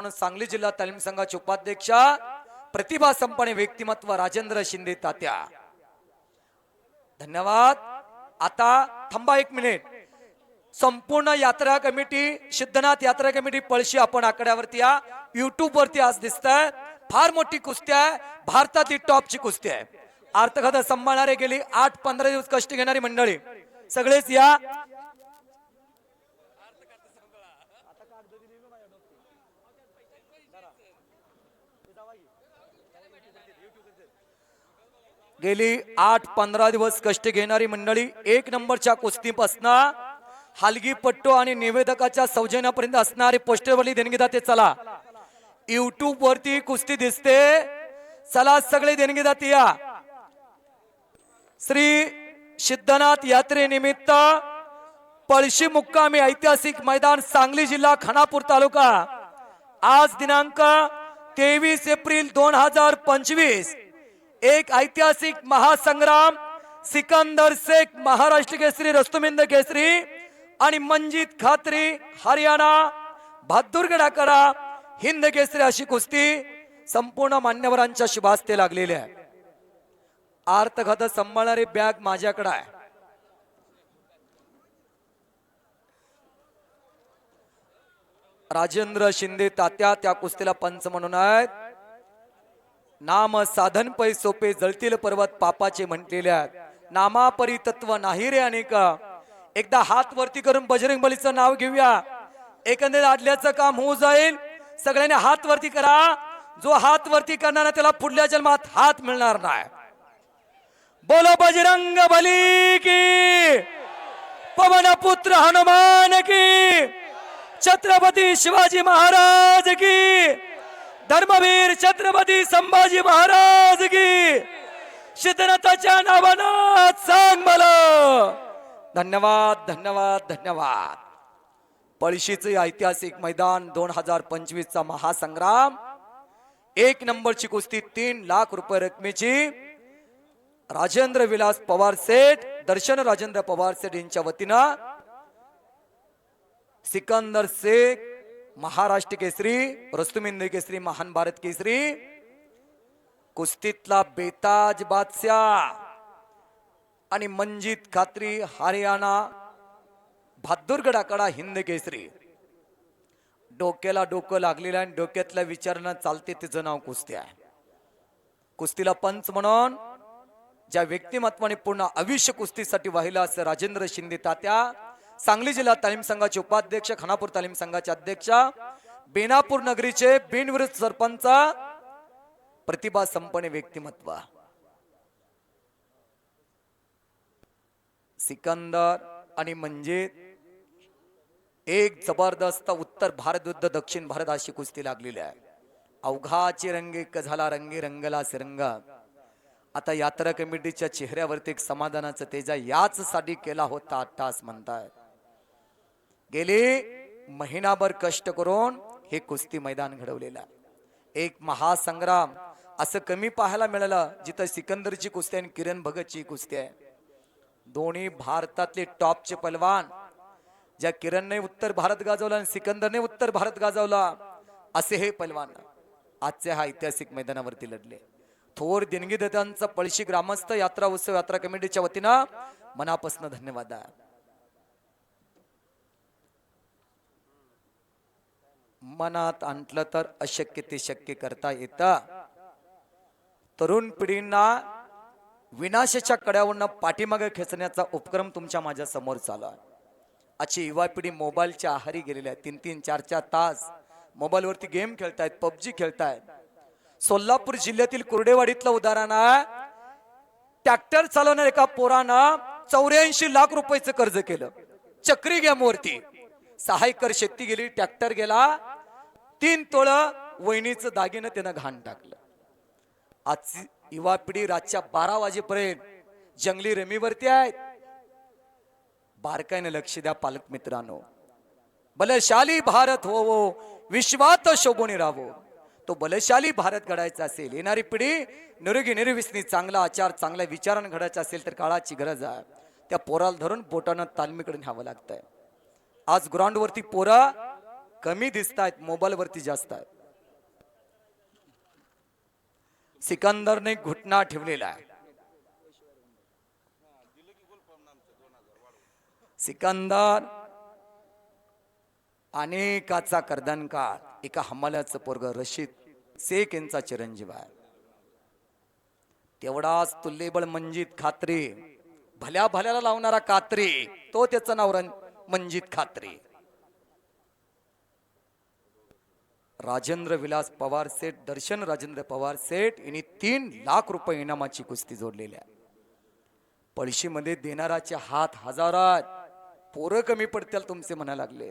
म्हणून सांगली जिल्हा तालीम संघाचे उपाध्यक्षा प्रतिभा संपणे व्यक्तिमत्व राजेंद्र शिंदे तात्या. धन्यवाद. आता थांबा एक मिनिट. संपूर्ण यात्रा कमिटी सिद्धनाथ यात्रा कमिटी पळशी आपण आकड्यावरती या. युट्यूब वरती आज दिसत फार मोठी कुस्ती आहे. भारतातील टॉपची कुस्ती आहे. अर्थकथा सांभाळणारे गेली आठ पंधरा दिवस कष्ट घेणारी मंडळी. सगळेच या. गेली आठ पंधरा दिवस कष्ट घेणारी मंडळी एक नंबरच्या कुस्तीपासून हलगीपट्टू आणि निवेदकाच्या सौजन्यापर्यंत असणारे पोस्टरवरली देणगीदाते चला. युट्यूब वरती कुस्ती दिसते. चला सगळे देणगीदाते या. श्री सिद्धनाथ यात्रेनिमित्त पळशी मुक्कामी ऐतिहासिक मैदान सांगली जिल्हा खानापूर तालुका. आज दिनांक तेवीस एप्रिल दोन हजार पंचवीस. एक ऐतिहासिक महासंग्राम सिकंदर शेख महाराष्ट्र केसरी रस्तुमिंद केसरी आणि मंजित खात्री हरियाणा बहादूरगडाकडा हिंद केसरी अशी कुस्ती संपूर्ण मान्यवरांच्या शुभास्ते लागलेली आहे. आर्तकथा सांभाळणारी बॅग माझ्याकडे आहे. राजेंद्र शिंदे तात्या त्या कुस्तीला पंच म्हणून आहेत. नाम साधन पै सोपे जळतील पर्वत पापाचे म्हटलेले आहेत. नामापरी तत्व नाही रे अनेक. एकदा हात वरती करून बजरंग बलीचं नाव घेऊया. एकंदरीत आदल्याचं काम होऊ जाईल. सगळ्यांनी हात वरती करा. जो हात वरती करणार ना त्याला पुढल्या जन्मात हात मिळणार नाही. बोलो बजरंग बली की पवन पुत्र हनुमान की छत्रपती शिवाजी महाराज की। धर्मवीर छत्रपती संभाजी महाराज की। सिद्धनाथाच्या नावानं सांग मला। धन्यवाद धन्यवाद धन्यवाद. पळशीचे ऐतिहासिक मैदान दोन हजार पंचवीस चा महासंग्राम. एक नंबरची कुस्ती तीन लाख रुपये रकमेची. राजेंद्र विलास पवार सेठ दर्शन राजेंद्र पवार सेठ यांच्या वतीनं सिकंदर शेख महाराष्ट्र केसरी रस्तुमिंद केसरी महान भारत केसरी. कुस्तीतला बेताज बादशाह आणि मंजित खात्री हरियाणा भादुरगडाकडा हिंद केसरी. डोक्याला डोकं लागलेलं आणि डोक्यातल्या विचारणं चालते तिचं नाव कुस्ती आहे. कुस्तीला पंच म्हणून ज्या व्यक्तिमत्वाने पूर्ण आयुष्य कुस्तीसाठी वाहिलं असं राजेंद्र शिंदे तात्या सांगली जिल्हा तालीम संघाचे उपाध्यक्ष खानापूर तालीम संघाचे अध्यक्ष बेनापूर नगरीचे बिनविरुद्ध सरपंच प्रतिभा संपन्न व्यक्तिमत्व. सिकंदर आणि म्हणजे एक जबरदस्त उत्तर भारत युद्ध दक्षिण भारत अशी कुस्ती लागलेली आहे. अवघाचे रंगे क झाला रंगी रंगला सिरंग. आता यात्रा कमिटीच्या चेहऱ्यावरती एक समाधानाचा तेजा याच साठी केला होता आठ म्हणताय गेले महिनाभर कष्ट करून हे कुस्ती मैदान घडवलेलं. एक महासंग्राम असं कमी पाहायला मिळालं जिथं सिकंदरची कुस्ती आणि किरण भगतची कुस्ती आहे. दोन्ही भारतातले टॉपचे पलवान ज्या किरणने उत्तर भारत गाजवला आणि सिकंदरने उत्तर भारत गाजवला असे हे पलवान आजच्या हा ऐतिहासिक मैदानावरती लढले. थोर देणगीदात्यांचा पळशी ग्रामस्थ यात्रा उत्सव यात्रा कमिटीच्या वतीनं मनापासून धन्यवाद. आहे मनात आणलं तर अशक्य ते शक्य करता येतं. तरुण पिढींना विनाशाच्या कड्यावरनं पाठीमागे खेचण्याचा उपक्रम तुमच्या माझ्यासमोर चालू आहे. आजची युवा पिढी मोबाईलच्या आहारी गेलेली आहे. तीन तीन चार चार तास मोबाईलवरती गेम खेळतायत पबजी खेळतायत. सोलापूर जिल्ह्यातील कुर्डेवाडीतलं उदाहरण आहे. ट्रॅक्टर चालवणार एका पोरानं चौऱ्याऐंशी लाख रुपयाचं कर्ज केलं. चक्री गेमवरती. सहा एकर शेती गेली ट्रॅक्टर गेला. तीन तोळ वहिनीचं दागिनं त्यानं घाण टाकलं. आजची युवा पिढी रातच्या बारा वाजेपर्यंत जंगली रमीवरती आहेत. बारकाईने लक्ष द्या पालक मित्रांनो. बलशाली भारत होवो विश्वात शोभून राहो तो बलशाली भारत घडायचा असेल. येणारी पिढी निरोगी निर्विसनी चांगला आचार चांगल्या विचारानं घडायचा असेल तर काळाची गरज आहे. त्या पोराला धरून बोटानं तालमीकडे न्यावं लागतंय. आज ग्राउंडवरती पोरं कमी दिसत आहेत मोबाईलवरती जास्त आहेत सिकंदरने घुटना ठेवलेला आहे सिकंदर अनेकाचा कर्दन काळ एका हमाल्याचं पोरग रशीद शेख यांचा चिरंजीव आहे. तेवढाच तुल्यबळ मंजित खात्री भल्या भल्याला लावणारा कात्री तो त्याचं नाव रं- मंजित खात्री. राजेंद्र विलास पवार सेठ दर्शन राजेंद्र पवार सेठ यांनी तीन लाख रुपये इनामाची कुस्ती जोडलेली आहे. पळशीमध्ये देणाराचे हात हजारात. पोरं कमी पडतील तुमचे म्हणा लागले.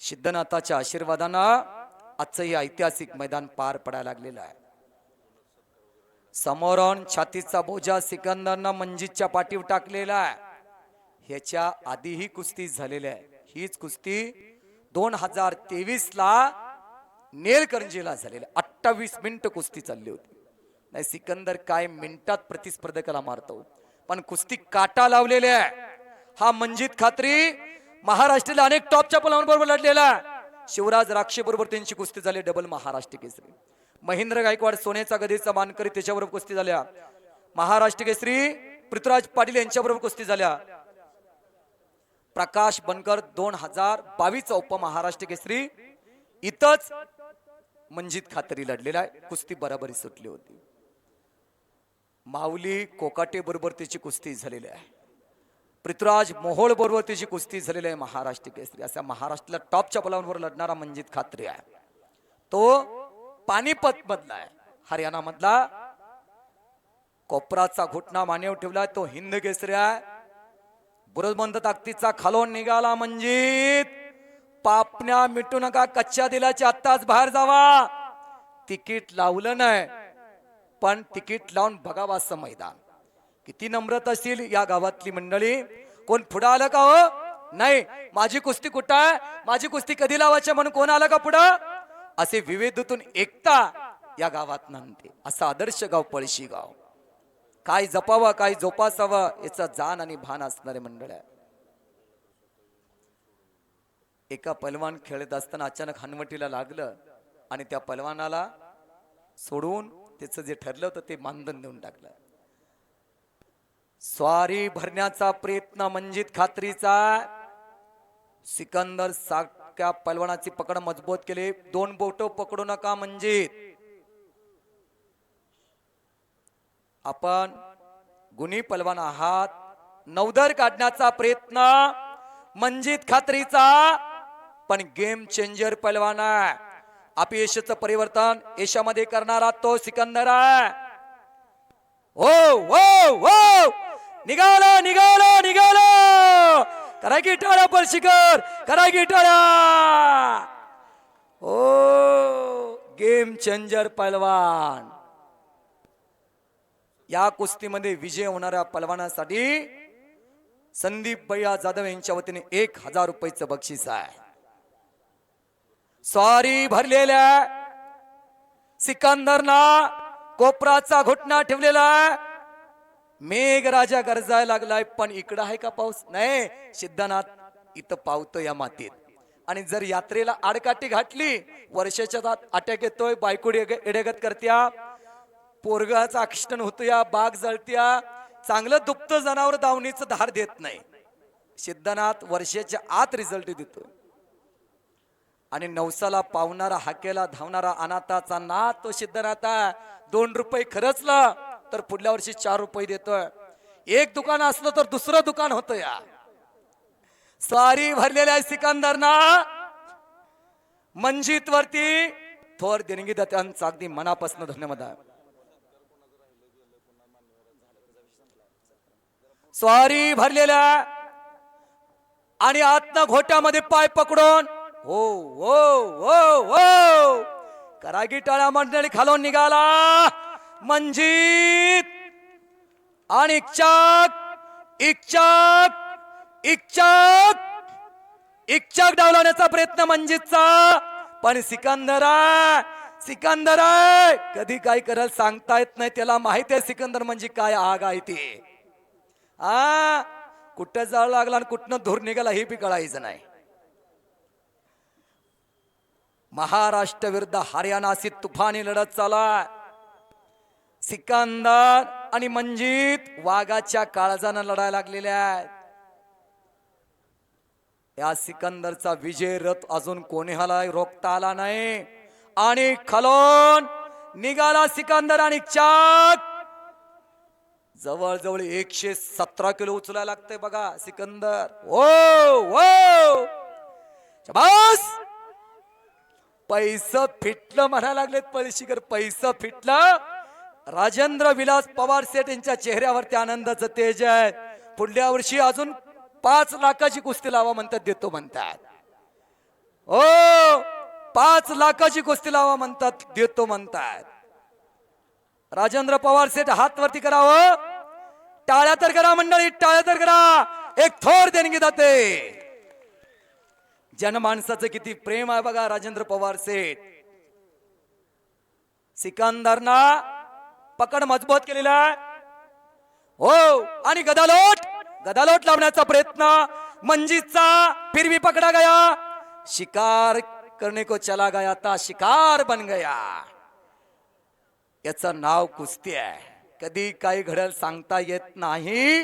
सिद्धनाथाच्या आशीर्वादानं आजचं हे ऐतिहासिक मैदान पार पडायला लागलेलं आहे. समोरून छातीचा बोजा सिकंदरनं मंजितच्या पाठीवर टाकलेला आहे. ह्याच्या आधीही कुस्ती झालेली आहे. हीच कुस्ती दोन हजार तेवीस ला नेलकरंजीला झालेली अठ्ठावीस मिनिट कुस्ती चालली होती. नाही सिकंदर काय मिनिटात प्रतिस्पर्धकाला मारतो. पण कुस्ती काटा लावलेल्या आहे. हा मंजित खात्री महाराष्ट्राला अनेक टॉपच्या पलांबरोबर लढलेला शिवराज राक्षे बरोबर त्यांची कुस्ती झाली डबल महाराष्ट्र केसरी. महेंद्र गायकवाड सोन्याचा गदीचा मानकरी त्याच्याबरोबर कुस्ती झाल्या. महाराष्ट्र केसरी पृथ्वीराज पाटील यांच्याबरोबर कुस्ती झाल्या. प्रकाश बनकर दोन हजार बावीस उपमहाराष्ट्र केसरी. इथंच मंजित खातरी लढलेला आहे. कुस्ती बराबरी सुटली होती. माऊली कोकाटे बरोबर त्याची कुस्ती झालेली आहे. पृथ्वीराज मोहोळ बरोबर त्याची कुस्ती झालेली आहे महाराष्ट्र केसरी. असा महाराष्ट्राला टॉपच्या बलांवर लढणारा मंजित खात्री आहे. तो पानिपत मधला आहे. हरियाणा मधला कोपराचा घुटना मानेव ठेवलाय. तो हिंद केसरी आहे. बुरजबंद ताकदीचा खालोन निघाला मंजित. पापण्या मिटू नका कच्च्या दिलाच्या आत्ताच बाहेर जावा. तिकीट लावलं नाही पण तिकीट लावून बघावा असं मैदान. किती नम्रत असतील या गावातली मंडळी. कोण पुढं आलं का हो? नाही. माझी कुस्ती कुठं आहे? माझी कुस्ती कधी लावायची म्हणून कोण आलं का पुढं? असे विविधतून एकता या गावात नंते असं आदर्श गाव पळशी गाव. काय जपावं काय जोपासावं याचं जाण आणि भान असणारे मंडळ. आहे एका पलवान खेळत असताना अचानक हनवटीला लागलं आणि त्या पलवानाला सोडून त्याचं जे ठरलं होतं ते मानधन देऊन टाकलं. स्वारी भरण्याचा प्रयत्न मंजित खात्रीचा. सिकंदर सारख्या पलवानाची पकड मजबूत केली. दोन बोट पकडू नका मंजित. आपण गुन्ही पलवान आहात. नवदर काढण्याचा प्रयत्न मंजित खात्रीचा. पण गेम चेंजर पैलवान आहे. अपयशाचं परिवर्तन यशामध्ये करणारा तो सिकंदर आहे. हो हो हो. निघाला निघाला निघाला. करा की टाळा पण शिखर करा की टाळा ओ हो, गेम चेंजर पलवान या कुस्तीमध्ये विजय होणाऱ्या पलवानासाठी संदीप भैया जाधव यांच्या वतीने एक हजार रुपयेचं बक्षीस आहे. स्वारी भरलेल्या सिकंदरना कोपराचा घुटना ठेवलेला मेघ मेघराजा गरजायला लागलाय पण इकडं आहे का पाऊस? नाही सिद्धनाथ इथं पावतो या मातीत. आणि जर यात्रेला आडकाठी घातली वर्षाच्या दात अटॅक येतोय बायकोडी एडेगत करत्या पोरगाचा अक्षण होतो या बाग जळत्या चांगलं दुप्त जनावर दावणीचं धार देत नाही. सिद्धनाथ वर्षाच्या आत रिझल्ट देतोय. आणि नवसाला पावणारा हाकेला धावणारा अनाथाचा नाथ तो सिद्धनाथा दोन रुपये खरचला तर पुढल्या वर्षी चार रुपये देतोय. एक दुकान असलं तर दुसरं दुकान होतं या. स्वारी भरलेल्या सिकंदरना मंजित वरती थोर देणगी त्यांचा अगदी मनापासून धन्यवाद. आहे स्वारी भरलेल्या आणि आत्ता घोट्यामध्ये पाय पकडून हो ओ ओ ओ करागी टाळ्या मंडळी खालून निघाला. मंजित. आणि इच्छाक इच्छाक इकचाक. इच्छाक डावलावण्याचा प्रयत्न मंजितचा. पण सिकंदर सिकंदर आहे. कधी काय करल सांगता येत नाही त्याला माहिती आहे सिकंदर म्हणजे काय आग आहे ते. आ कुठं जाळ लागला आणि कुठनं धूर निघाला हे बी कळायचं नाही. महाराष्ट्र विरुद्ध हरियाणाशी तुफानी लढत चाला सिकंदर आणि मंजित वाघाच्या काळजानं लढायला लागलेल्या आहेत. या सिकंदरचा विजय रथ अजून कोणीहाला रोखता आला नाही. आणि खलोन निघाला सिकंदर आणि चाक. जवळजवळ एकशे सतरा किलो उचलायला लागतंय बघा सिकंदर. ओ ओ बस पैस फिटलं म्हणायला लागलेत पळशीकर पैसा फिटलं राजेंद्र विलास पवार सेठ यांच्या चेहऱ्यावरती आनंदाचं तेज आहे. पुढल्या वर्षी अजून पाच लाखाची कुस्ती लावा म्हणतात देतो म्हणतात. ओ पाच लाखाची कुस्ती लावा म्हणतात देतो म्हणतात. राजेंद्र पवार सेठ हात वरती करावं हो. टाळ्या तर करा मंडळी टाळ्या तर करा. एक थोर देणगी जाते जनमानसाचं किती प्रेम आहे बघा राजेंद्र पवार सेठ. सिकंदरना पकड मजबूत केलेला आहे. हो आणि गदालोट गदालोट लावण्याचा प्रयत्न. मंजीचा फिरवी पकडा गया. शिकार करने को चला गया था शिकार बन गया. याचं नाव कुस्ती आहे. कधी काही घडल सांगता येत नाही.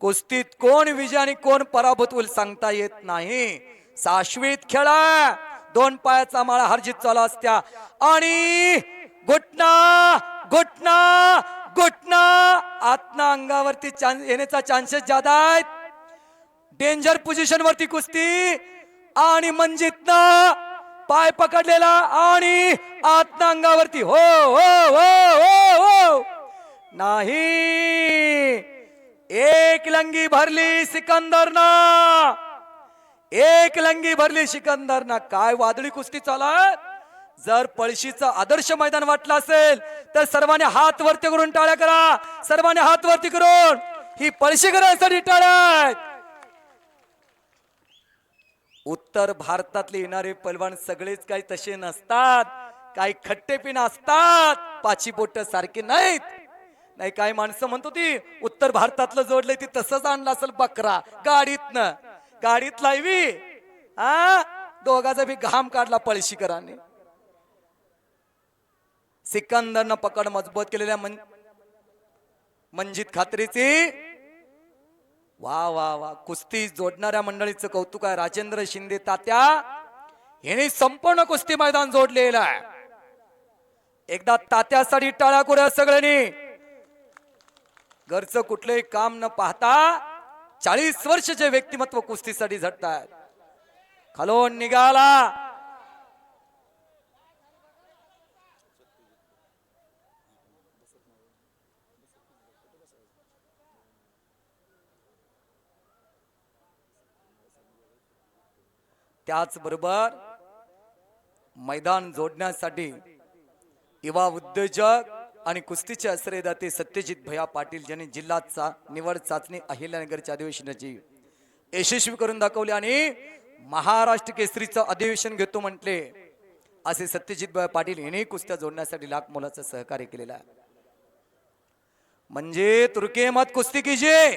कुस्तीत कोण विजय आणि कोण पराभूत होईल सांगता येत नाही. साश्वित खेळा. दोन पायाचा माळा हरजित चालू असत्या. आणि घुटना घुटना घुटना. आतना अंगावरती येण्याचा चान्सेस ज्यादा आहेत. डेंजर पोझिशन वरती कुस्ती. आणि मंजित पाय पकडलेला आणि आतना अंगावरती हो हो हो हो हो. नाही. एक लंगी भरली सिकंदरना. एक लंगी भरली सिकंदरना. काय वादळी कुस्ती चालत जर पळशीचं आदर्श मैदान वाटलं असेल तर सर्वांनी हात वरती करून टाळ्या करा. सर्वांनी हात वरती करून. ही पळशी करण्यासाठी टाळ्या आहेत. उत्तर भारतातले येणारे पैलवान सगळेच काही तसे नसतात. काही खट्टेपिन असतात पाची बोट सारखे नाहीत. नाही काही माणसं म्हणतो ती उत्तर भारतातलं जोडलंय ती तसंच आणलं असेल बकरा. गाडीतनं. गाडीत लावी. हा दोघाचा बी घाम काढला पळशीकरांनी. सिकंदरनं पकड मजबूत केलेल्या मन मंजित खात्रीची. वा वा वा. कुस्ती जोडणाऱ्या मंडळीचं कौतुक आहे. राजेंद्र शिंदे तात्या यांनी संपूर्ण कुस्ती मैदान जोडलेलं आहे. एकदा तात्यासाठी टाळ्या करूया सगळ्यांनी. घरचं कुठलंही काम न पाहता चाळीस वर्षचे व्यक्तिमत्व कुस्तीसाठी झटतात. खालोन निघाला. त्याचबरोबर मैदान जोडण्यासाठी युवा उद्योजक आणि कुस्तीचे आश्रयदाते सत्यजित भया पाटील ज्यांनी जिल्हा निवड चाचणी अहिल्यानगरच्या अधिवेशनाची यशस्वी करून दाखवले आणि महाराष्ट्र केसरीचं अधिवेशन घेतो म्हटले. असे सत्यजित भया पाटील यांनी कुस्त्या जोडण्यासाठी लाख मोलाचं सहकार्य केलेलं आहे. म्हणजे तुर्के मत कुस्ती कीजिए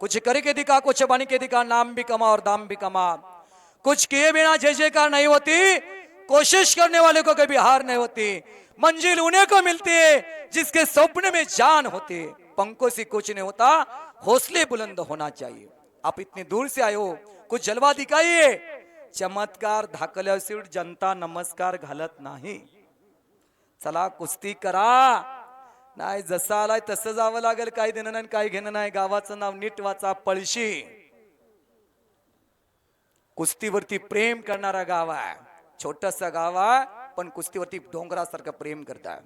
कुछ करके दिखा कुछ बन के दिखा नाम भी कमा और दाम भी कमा. कुछ किए बिना जय जयकार नहीं होती कोशिश करने वाले को कभी हार नहीं होती. मंजिल उन्हें को मिलती है जिसके सपने में जान होती है। पंखों से कुछ नहीं होता हौसले बुलंद होना चाहिए। आप इतनी दूर से आए हो कुछ जलवा दिखाइए चमत्कार धाकल्यावर जनता नमस्कार घालत नाही। चला कुस्ती करा। नाही जसं आलाय तसं जावं लागेल काही देणं नाही काही घेणं नाही। गावाचं नाव नीट वाचा पळशी। कुस्तीवरती प्रेम करणारा गाव आहे छोटस गाव आहे। पण कुस्तीवरती डोंगरासारखं प्रेम करता.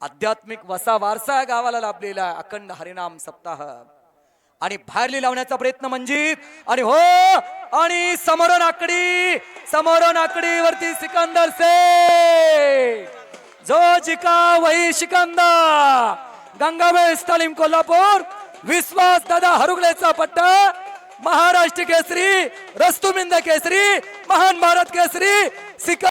आध्यात्मिक वसा वारसा गावाला लाभलेला आहे अखंड हरिनाम सप्ताह. आणि बाहेरली लावण्याचा प्रयत्न म्हणजे आणि हो आणि समोरून आकडी समोरून आकडी वरती सिकंदर से जो जिका वही सिकंदर गंगावे स्टालिम कोल्हापूर विश्वास दादा हरुगलेचा पट्टा. महाराष्ट्र केसरी रस्तुमिंद केसरी महान भारत केसरी सिकंदर